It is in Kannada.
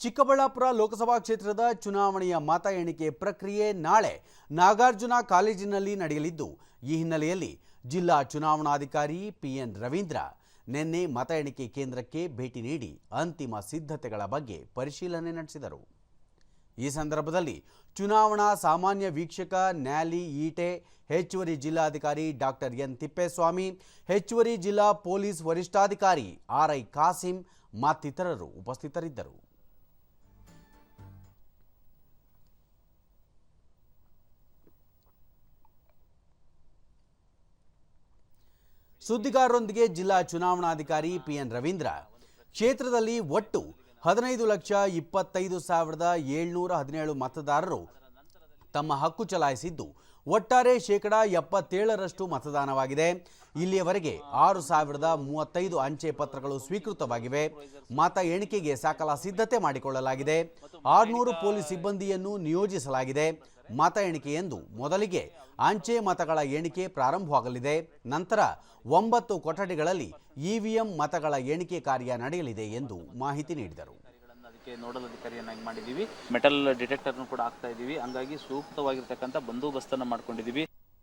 ಚಿಕ್ಕಬಳ್ಳಾಪುರ ಲೋಕಸಭಾ ಕ್ಷೇತ್ರದ ಚುನಾವಣೆಯ ಮತ ಎಣಿಕೆ ಪ್ರಕ್ರಿಯೆ ನಾಳೆ ನಾಗಾರ್ಜುನ ಕಾಲೇಜಿನಲ್ಲಿ ನಡೆಯಲಿದ್ದು, ಈ ಹಿನ್ನೆಲೆಯಲ್ಲಿ ಜಿಲ್ಲಾ ಚುನಾವಣಾಧಿಕಾರಿ ಪಿಎನ್ ರವೀಂದ್ರ ನಿನ್ನೆ ಮತ ಎಣಿಕೆ ಕೇಂದ್ರಕ್ಕೆ ಭೇಟಿ ನೀಡಿ ಅಂತಿಮ ಸಿದ್ಧತೆಗಳ ಬಗ್ಗೆ ಪರಿಶೀಲನೆ ನಡೆಸಿದರು. ಈ ಸಂದರ್ಭದಲ್ಲಿ ಚುನಾವಣಾ ಸಾಮಾನ್ಯ ವೀಕ್ಷಕ ನ್ಯಾಲಿ ಈಟೆ, ಹೆಚ್ಚುವರಿ ಜಿಲ್ಲಾಧಿಕಾರಿ ಡಾಕ್ಟರ್ ಎನ್ ತಿಪ್ಪೇಸ್ವಾಮಿ, ಹೆಚ್ಚುವರಿ ಜಿಲ್ಲಾ ಪೊಲೀಸ್ ವರಿಷ್ಠಾಧಿಕಾರಿ ಆರ್ಐ ಕಾಸಿಂ ಮತ್ತಿತರರು ಉಪಸ್ಥಿತರಿದ್ದರು. ಸುದ್ದಿಗಾರರೊಂದಿಗೆ ಜಿಲ್ಲಾ ಚುನಾವಣಾಧಿಕಾರಿ ಪಿಎನ್ ರವೀಂದ್ರ. ಕ್ಷೇತ್ರದಲ್ಲಿ ಒಟ್ಟು ಹದಿನೈದು ಲಕ್ಷ ಇಪ್ಪತ್ತೈದು ಸಾವಿರದ ಏಳ್ನೂರ ಹದಿನೇಳು ಮತದಾರರು ತಮ್ಮ ಹಕ್ಕು ಚಲಾಯಿಸಿದ್ದು ಒಟ್ಟಾರೆ ಶೇಕಡಾ ಎಪ್ಪತ್ತೇಳರಷ್ಟು ಮತದಾನವಾಗಿದೆ. ಇಲ್ಲಿಯವರೆಗೆ ಆರು ಸಾವಿರದ ಮೂವತ್ತೈದು ಅಂಚೆ ಪತ್ರಗಳು ಸ್ವೀಕೃತವಾಗಿವೆ. ಮತ ಎಣಿಕೆಗೆ ಸಕಲ ಸಿದ್ಧತೆ ಮಾಡಿಕೊಳ್ಳಲಾಗಿದೆ. ಆರುನೂರು ಪೊಲೀಸ್ ಸಿಬ್ಬಂದಿಯನ್ನು ನಿಯೋಜಿಸಲಾಗಿದೆ. ಮತ ಎಣಿಕೆಯೆಂದು ಮೊದಲಿಗೆ ಅಂಚೆ ಮತಗಳ ಎಣಿಕೆ ಪ್ರಾರಂಭವಾಗಲಿದೆ. ನಂತರ ಒಂಬತ್ತು ಕೊಠಡಿಗಳಲ್ಲಿ ಇವಿಎಂ ಮತಗಳ ಎಣಿಕೆ ಕಾರ್ಯ ನಡೆಯಲಿದೆ ಎಂದು ಮಾಹಿತಿ ನೀಡಿದರು. ಅದಕ್ಕೆ ನೋಡಲ್ ಅಧಿಕಾರಿಯನ್ನಾಗಿ ಮಾಡಿದ್ದೀವಿ ಮೆಟಲ್ ಡಿಟೆಕ್ಟರ್ನು ಕೂಡ ಹಾಕ್ತಾ ಇದ್ದೀವಿ ಹಂಗಾಗಿ ಸೂಕ್ತವಾಗಿರ್ತಕ್ಕಂಥ ಬಂದೋಬಸ್ತನ್ನು ಮಾಡ್ಕೊಂಡಿದ್ದೀವಿ